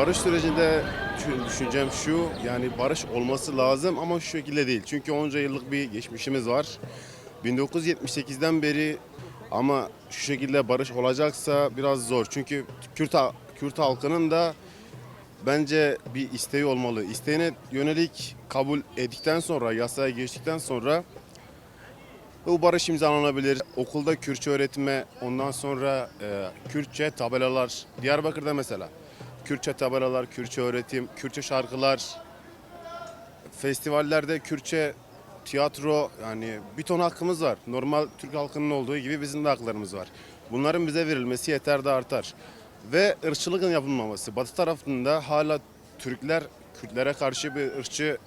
Barış sürecinde düşüncem şu, yani barış olması lazım ama şu şekilde değil. Çünkü onca yıllık bir geçmişimiz var. 1978'den beri ama şu şekilde barış olacaksa biraz zor. Çünkü Kürt, Kürt halkının da bence bir isteği olmalı. İsteğine yönelik kabul ettikten sonra, yasaya geçtikten sonra bu barış imzalanabilir. Okulda Kürtçe öğretme, ondan sonra e, Kürtçe tabelalar. Diyarbakır'da mesela. Kürtçe tabelalar, Kürtçe öğretim, Kürtçe şarkılar. Festivallerde Kürtçe tiyatro yani bir ton hakkımız var. Normal Türk halkının olduğu gibi bizim de haklarımız var. Bunların bize verilmesi yeter de artar. Ve ırkçılığın yapılmaması. Batı tarafında hala Türkler Kürtlere karşı bir ırkçı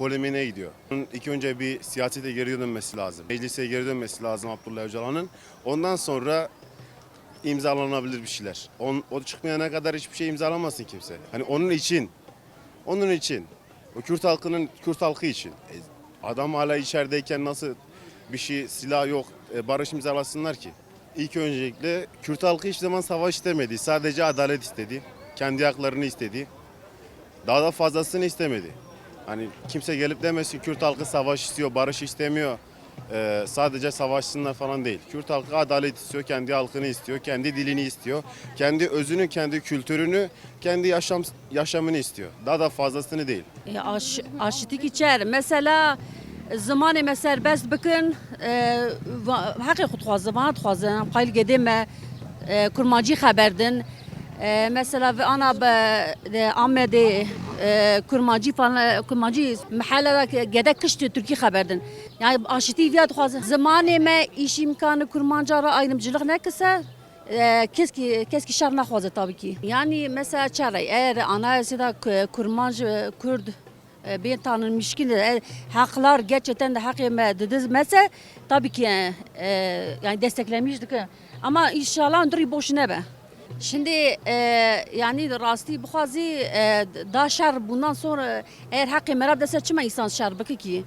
polemiğine gidiyor. Bunun ilk önce bir siyasete geri dönmesi lazım. Meclise geri dönmesi lazım Abdullah Öcalan'ın. Ondan sonra imzalanabilir bir şeyler. On, o çıkmayana kadar hiçbir şey imzalamasın kimse. Hani onun için, onun için, o Kürt halkının, Kürt halkı için. E, adam hala içerideyken nasıl bir şey, silah yok, e, barış imzalasınlar ki? İlk öncelikle Kürt halkı hiçbir zaman savaş istemedi. Sadece adalet istedi. Kendi haklarını istedi. Daha da fazlasını istemedi. Hani kimse gelip demesin Kürt halkı savaş istiyor, barış istemiyor. Ee, sadece savaşsınlar falan değil. Kürt halkı adalet istiyor, kendi halkını istiyor, kendi dilini istiyor, kendi özünü, kendi kültürünü, kendi yaşam yaşamını istiyor. Daha da fazlasını değil. E, aş, aşitik içer. Mesela zamanı me serbest bikin e, va- haqqi xud xwazim van dixwazim qayl gedê me e, kurmancî xeberdin e, mesela ve ana be de Amedê e, kurmancî falan kurmancî mehelera gedek kiştî Türkî xeberdin yani aşitî viya dixwazim zamanê me îş imkanı kurmanca ra ayrımcılık nekise ee, keski keski şer naxwaze tabii ki. Yani mesela çare eğer anayasada k- kurmancı e, Kurd e, bir tanınmışkin e, haklar gerçekten de hakkı dedizmese tabii ki e, e, yani desteklemiştik. Ama inşallah ndri boş ne be. Şimdi e, yani rasti buhazi e, da şer bundan sonra eğer hakkı merab dese çima insan şer bakı ki.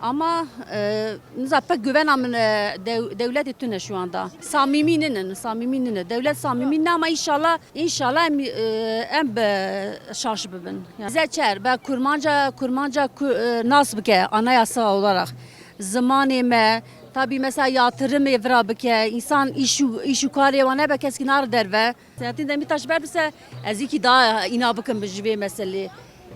Ama e, niza pek güvenem e, dev, devlet tüne şu anda. Samiminin, samiminin. Devlet samiminin ama inşallah inşallah em, e, em be şaş bibin. Yani, zeçer be kurmanca kurmanca ku- e, nasıl bike anayasa olarak zamanı tabi mesela yatırım evra bike, insan işu, işu kariye ve nebe keskin ar derve. Selahattin Demirtaş berbise ez iki daha ina bakın bıcıbe mesele.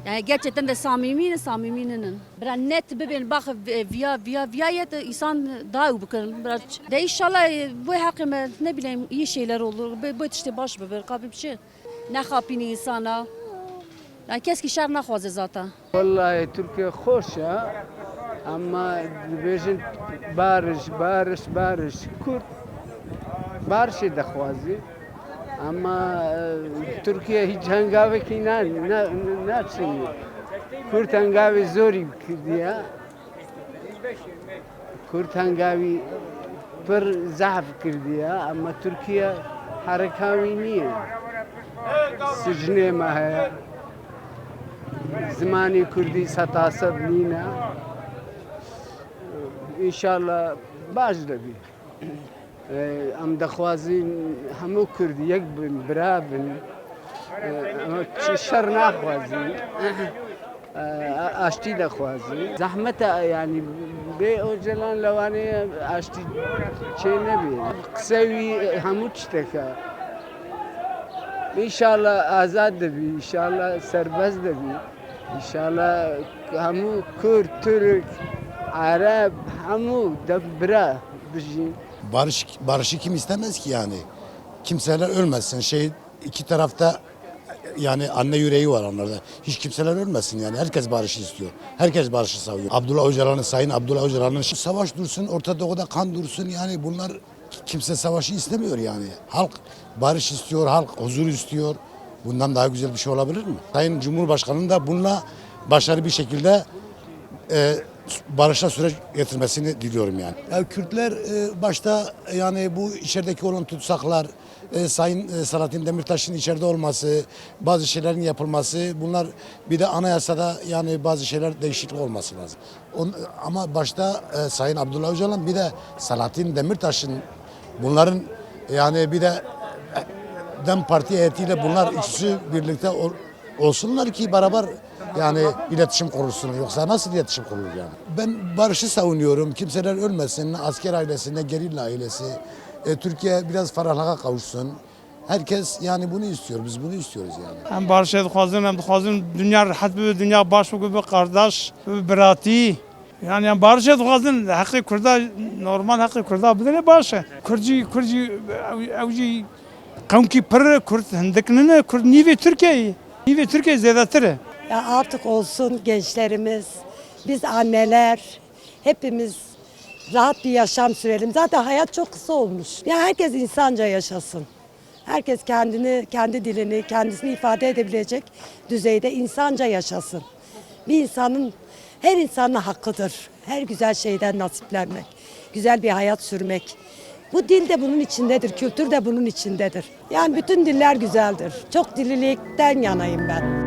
Yani gerçekten de samiminin samiminin. Biraz net bebin bak e, via via via yet insan daha iyi bakın. De inşallah e, bu hakkında ne bileyim iyi şeyler olur. Bu işte baş beber kabim şey. Ne kapini insana. Yani keski şer ne zaten. Vallahi Türkiye hoş ya. ئەمما دەبێژن بارش بارش بارش. کورد. بارشی دەخوازی. ئەمما تورکیا هیچ هەنگاوێکی ناچین کورت هەنگاوی زۆری کردیە. کورت هەنگاوی پر زەحف کردیە. ئەمە تورکیا حرەکاوی نییە. سجنێمە هەیە. زمانی کوردی سەتاسە بنینە. ئینشاءله باش دەبی ئەم دەخوازیین هەموو کوردی یەک بن برا بن ئەمە شەر ناخوازی ئاشتی دەخوازی زەحمەتە ینی بێ ئۆجلان لەوانەیە ئاشتی چێ نەبێ قسەوی هەموو شتێکە ئینشاءله ئازاد دەبی ئینشاءله سربەست دەبی ئینشاءله هەموو کورد تورک Arap, hamu, bira bizim. Barış, barışı kim istemez ki yani? Kimseler ölmesin. Şey iki tarafta yani anne yüreği var onlarda. Hiç kimseler ölmesin yani. Herkes barışı istiyor. Herkes barışı savuyor. Abdullah Öcalan'ın, Sayın Abdullah Öcalan'ın savaş dursun, Orta Doğu'da kan dursun yani bunlar kimse savaşı istemiyor yani. Halk barış istiyor, halk huzur istiyor. Bundan daha güzel bir şey olabilir mi? Sayın Cumhurbaşkanı da bununla başarılı bir şekilde e, barışa süreç getirmesini diliyorum yani. Ya Kürtler e, başta yani bu içerideki olan tutsaklar, e, Sayın e, Selahattin Demirtaş'ın içeride olması, bazı şeylerin yapılması, bunlar bir de anayasada yani bazı şeyler değişiklik olması lazım. Ama başta e, Sayın Abdullah Öcalan bir de Selahattin Demirtaş'ın bunların yani bir de Dem Parti heyetiyle bunlar ikisi birlikte Olsunlar ki beraber yani iletişim kurulsun. Yoksa nasıl iletişim kurulur yani? Ben barışı savunuyorum. Kimseler ölmesin. Asker ailesine, gerilla ailesi. E, Türkiye biraz ferahlığa kavuşsun. Herkes yani bunu istiyor. Biz bunu istiyoruz yani. Hem barışa dikazın hem dikazın dünya rahat bir dünya başı gibi kardeş, birati. Yani, yani barışa dikazın hakkı kurda normal hakkı kurda bir de barışa. Kürcü, Kürcü, avcı, kavki pırı, Kürt, hindeknini, Kürt, nive Türkiye'yi. İyi ve Türkiye zevatırı. Ya artık olsun gençlerimiz, biz anneler, hepimiz rahat bir yaşam sürelim. Zaten hayat çok kısa olmuş. Ya herkes insanca yaşasın. Herkes kendini, kendi dilini, kendisini ifade edebilecek düzeyde insanca yaşasın. Bir insanın, her insanın hakkıdır. Her güzel şeyden nasiplenmek, güzel bir hayat sürmek. Bu dil de bunun içindedir, kültür de bunun içindedir. Yani bütün diller güzeldir. Çok dililikten yanayım ben.